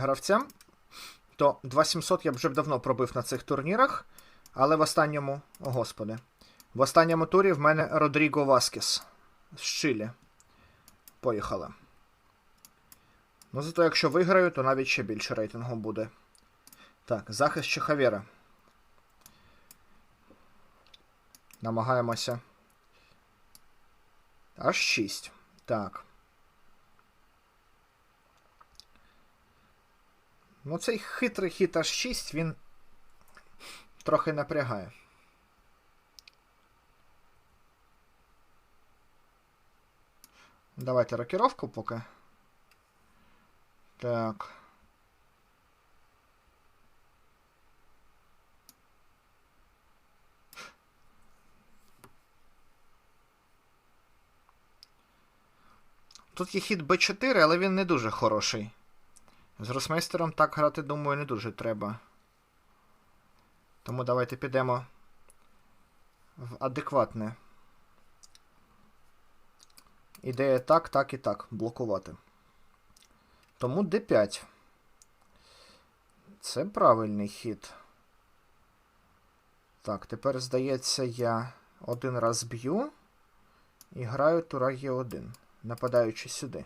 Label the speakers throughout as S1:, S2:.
S1: гравцям, то 2700 я б вже давно пробив на цих турнірах. Але в останньому. О, господи. В останньому турі в мене Родріго Васкес з Чилі. Поїхали. Ну, зато якщо виграю, то навіть ще більше рейтингу буде. Так, захист Чехавєра. Намагаємося. Аж 6. Так. Ну, цей хитрий хід аж 6, він трохи напрягає. Давайте рокіровку поки. Так. Тут є хід Б4, але він не дуже хороший. З гросмейстером так грати, думаю, не дуже треба. Тому давайте підемо в адекватне. Ідея так, так і так. Блокувати. Тому D5. Це правильний хід. Так, тепер, здається, я один раз б'ю і граю тура Е1, нападаючи сюди.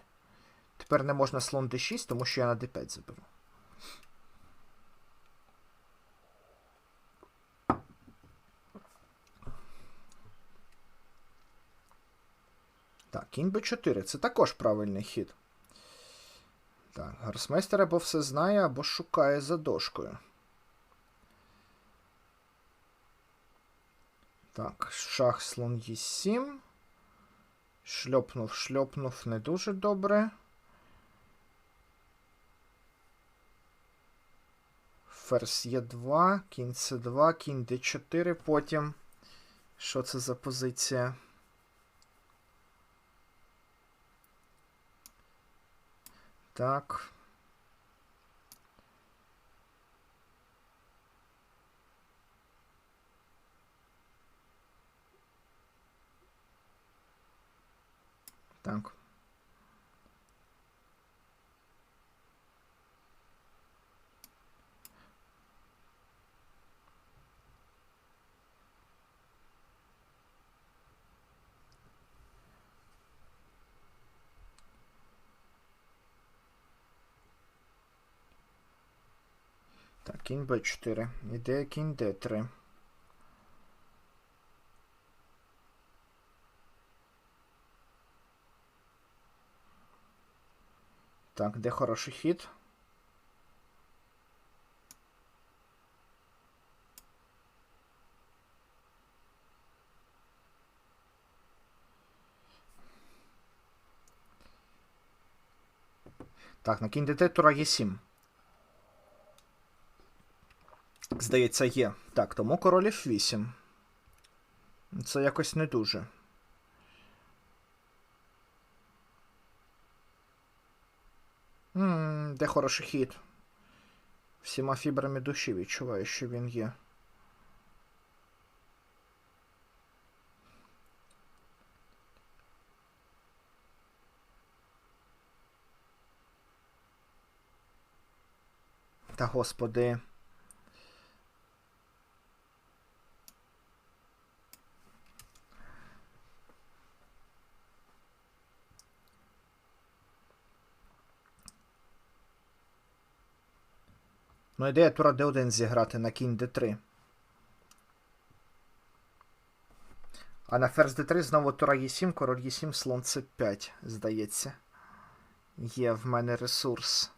S1: Тепер не можна слон D6, тому що я на D5 заберу. Так, кінь b4. Це також правильний хід. Так, гросмейстер або все знає, або шукає за дошкою. Так, шах слон Е7. Шльопнув, шльопнув не дуже добре. Ферзь Е2, кінь С2, кінь Д4 потім. Що це за позиція? Так. Так. Так, кінь Б4. Іде кінь Д3. Так, де хороший хід? Так, на кінь ДТ тура Е7. Здається, є. Так, тому король F8. Це якось не дуже. Ммм, де хороший хід. Всіма фібрами душі відчуваю, що він є. Та господи. Ну, ідея тура d1 зіграти на кінь d3. А на ферзь d3 знову тура e7, король e7, слон c5, здається. Є в мене ресурс.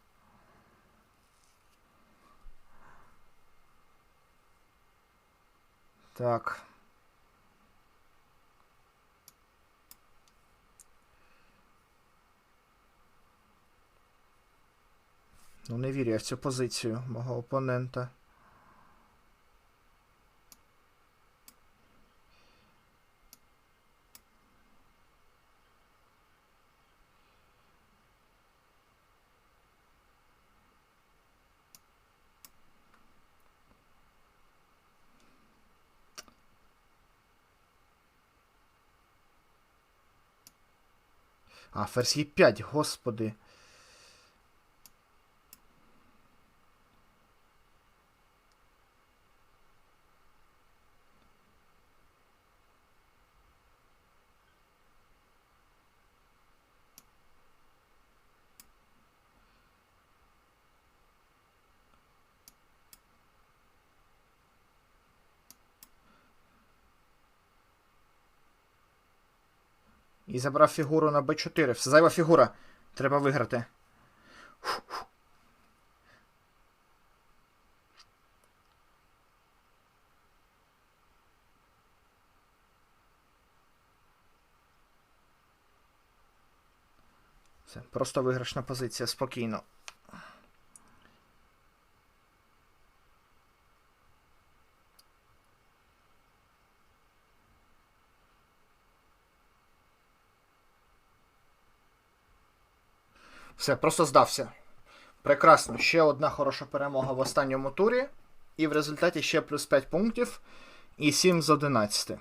S1: Так. Ну, не вірю я в цю позицію мого опонента. А, ферзь Е5, господи. І забрав фігуру на Б4. Все, зайва фігура. Треба виграти. Все, просто виграшна позиція, спокійно. Все, просто здався. Прекрасно. Ще одна хороша перемога в останньому турі. І в результаті ще плюс 5 пунктів і 7 з 11.